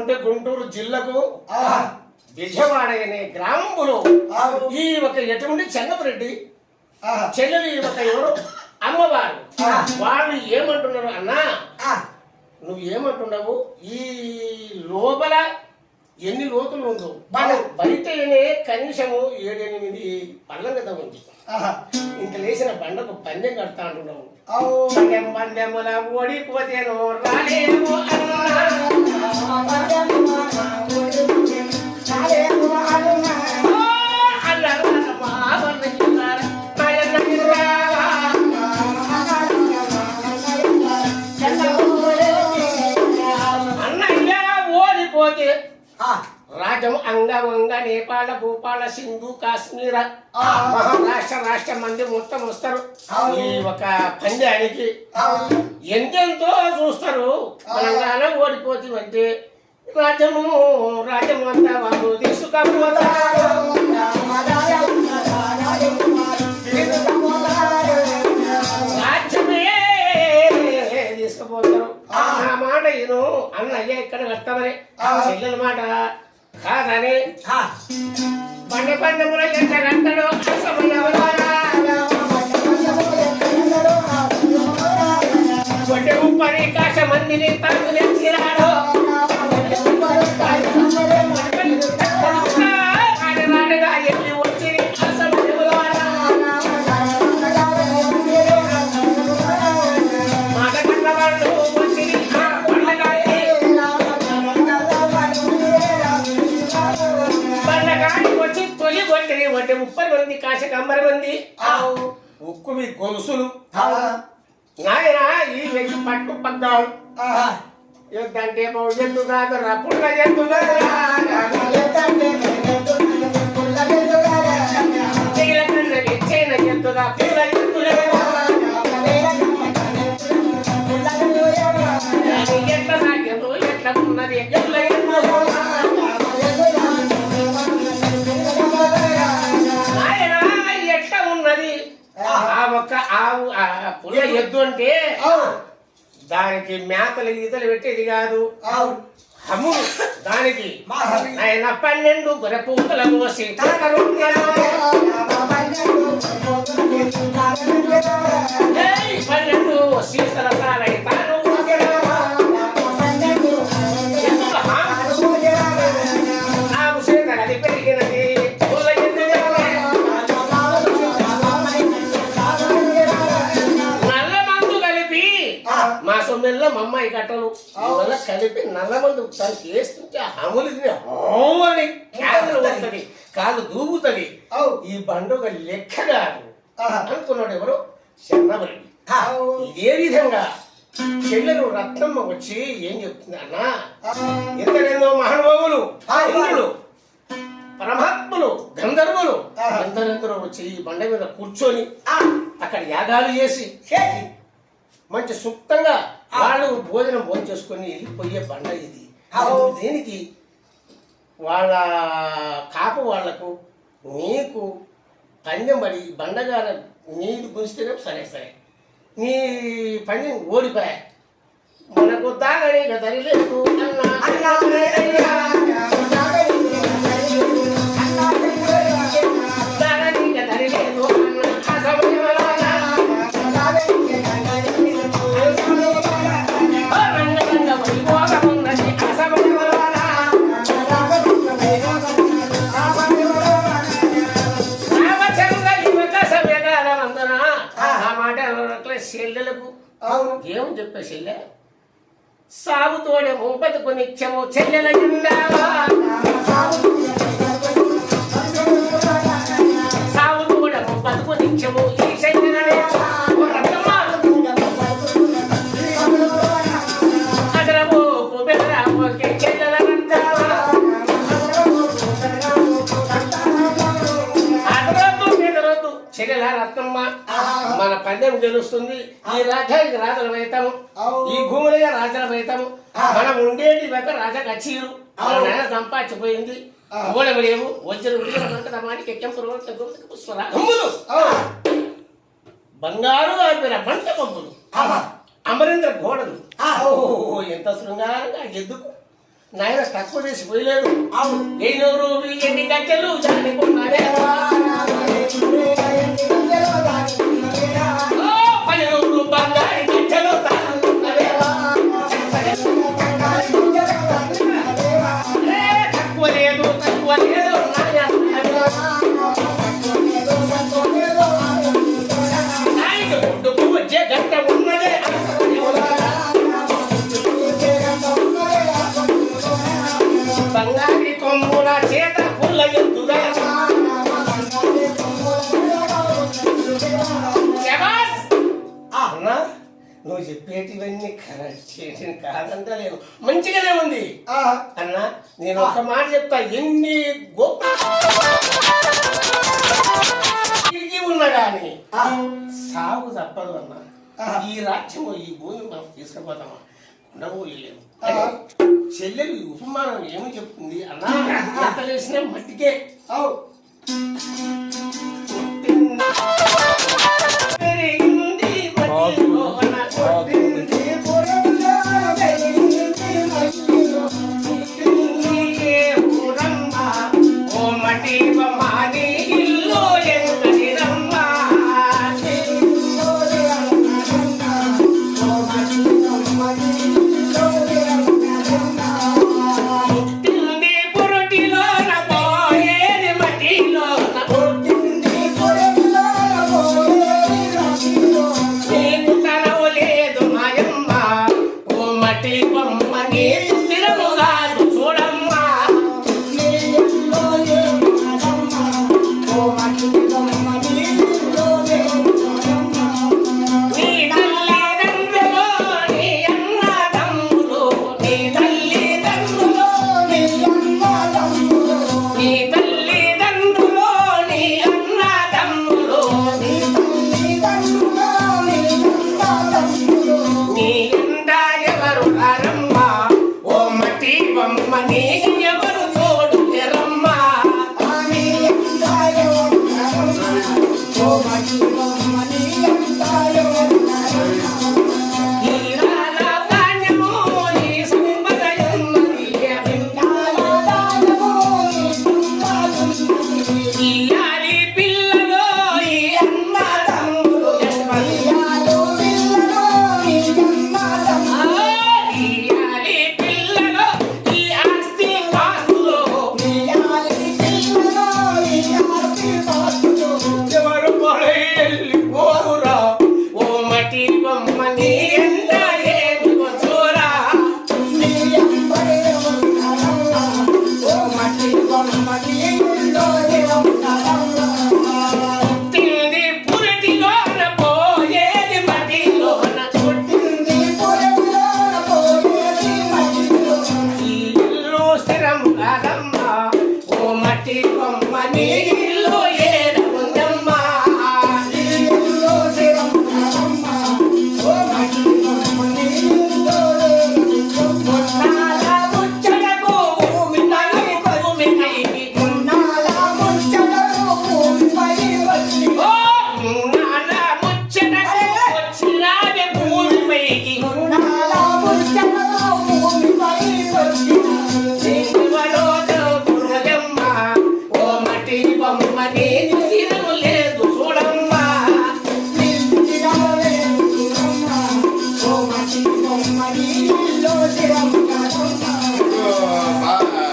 అటువంటి గుంటూరు జిల్లాకు విజయవాడ అనే గ్రామంలో ఈ ఒక ఎటువంటి చెన్నపరెడ్డి చెల్లెలు ఈ ఒక ఎవరు? అమ్మవారు. వాళ్ళు ఏమంటున్నారు అన్నా? నువ్వు ఏమంటున్నావు? ఈ లోపల ఎన్ని లోతులు ఉందో. బయటనే కనీసము ఏడెనిమిది పళ్ళం కదా ఉంది ఇంత లేచిన బండకు పందెం కడతా అంటున్నావు. పందెం పందెముల ఓడిపోతేను రాలేము అన్నయ్య ఓడిపోతే రాజ్యం అంగమంగ నేపాళ భూపాల సింధు కాశ్మీర. మహారాష్ట్ర రాష్ట్ర మంది మొత్తం వస్తారు. ఈ ఒక పంద్యానికి ఎంతెంతో చూస్తారు. తెలంగాణ ఓడిపోతుందంటే రాజ్యము రాజ్యం అంతా వాళ్ళు తీసుకపోతారు. చెల్లెల మాట కాదని. బండ పండముల ఎంత కట్టడు కొట్టె ముప్పని కాశ మందిని తొలి కొట్టిరి ఒకటి ముప్పై మంది కాశ కంబర మంది. ఉక్కువి గొలుసులు. నాయన ఈ వ్యక్తి పట్టు పద్దాలు యుద్ధంటే ఎద్దు కాదు రపుల్ల ఎద్దు అంటే దానికి మేతలు ఈతలు పెట్టేది కాదు. అమ్ముడు దానికి ఆయన పన్నెండు గురపూతల పోసి ఏయ్, పన్నెండు సీసల తారై కలిపి నల్ల మందు దానికి వేస్తుంటే అమలు అని క్యాదలు వస్తుంది కాదు దూగుతుంది ఈ బండుగ లెక్క కాదు అనుకున్నాడు ఎవరు? చెన్నమరెడ్డి ఇదే విధంగా చెల్లెలు రత్నమ్మ వచ్చి ఏం చెప్తుంది అన్న? ఎందరెందో మహానుభావులు ఇంద్రులు పరమాత్ములు గంధర్వులు ఎందరెందరో వచ్చి ఈ బండ మీద కూర్చొని అక్కడ యాగాలు చేసి. మంచి సుప్తంగా వాళ్ళు భోజనం భోజనం చేసుకొని వెళ్ళిపోయే బండ ఇది. దేనికి? వాళ్ళ కాపు వాళ్ళకు నీకు పందెం పడి బండగాల నీకు గురిస్తేనే సరే సరే. నీ పందెం ఓడిపోయా. మనకు దాగని దరిలేదు అన్న. ప్రజలకు అవును. ఏం చెప్పేసి సాగుతోడే భూపతికు నిత్యము చెల్లెల చెల్లెల రత్నమ్మ మన పందెం గెలుస్తుంది ఈ రాజ్యానికి రాజుల అవు. ఈ భూములే రాజుల వైతాము ఆ. మనం ఉండేటి వెక రాజ అవు. నాయన సంపాదించిపోయింది. లేవు వచ్చిన ఎక్కెం అవు. బంగారు ఆపిన బంట పంపులు. అమరేంద్ర గోడలు. ఎంత శృంగారంగా ఎద్దుకు నాయన తక్కువ చేసి పోయలేదు. ఎన్ని గంటలు జానికున్నాడే చేత పుల్ల ఎత్తుగా! అన్నా నువ్వు చెప్పేటివన్నీ కరెక్ట్ చేసిన కాదంటలేను మంచిగానే ఉంది. అన్నా నేను ఒక మాట చెప్తా. ఎన్ని గొప్ప ఉన్నా గాని సాగు తప్పదు అన్న. ఈ రాజ్యము ఈ భూమి మనం తీసుకుపోతామా? ఉండబోయి లేవు ఆహా. చెల్లెలు ఉపమానం ఏమి చెప్తుంది అన్నా? ఎంత వేసినా మట్టికే.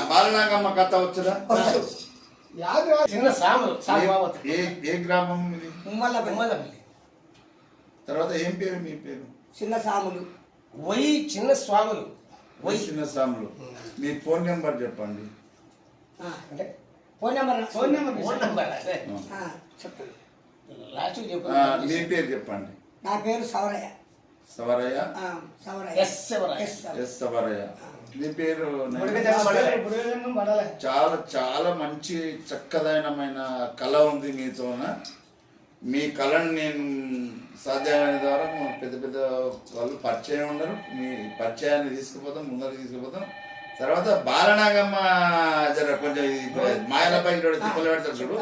బాలనాగమ్మ కథ వచ్చుదా చిన్న సాములు సామావతి ఏ ఏ గ్రామం తర్వాత ఏం పేరు మీ పేరు? చిన్న సాములు. వై చిన్న స్వాములు. వై. చిన్న సాములు. మీ ఫోన్ నెంబర్ చెప్పండి. ఆ, అంటే ఫోన్ నెంబర్ రా. ఫోన్ నెంబర్ ఫోన్ నెంబర్ చెప్పండి లాస్ట్ చెప్పు. ఆ, మీ పేరు చెప్పండి. నా పేరు సవరయ్య సవరయ్య ఆ, సవరయ్య ఎస్ సవరయ్య. ఎస్ సవరయ్య మీ పేరు చాలా చాలా మంచి చక్కదైనమైన కళ ఉంది మీతోన మీ కళను నేను సాధ్యమైన ద్వారా పెద్ద పెద్ద వాళ్ళు పరిచయం ఉండరు. మీ పరిచయాన్ని తీసుకుపోతాం ముందరికి తీసుకుపోతాం. తర్వాత బాలనాగమ్మ జర కొంచెం మాయలపై తిప్పలు పెడతారు చూడు.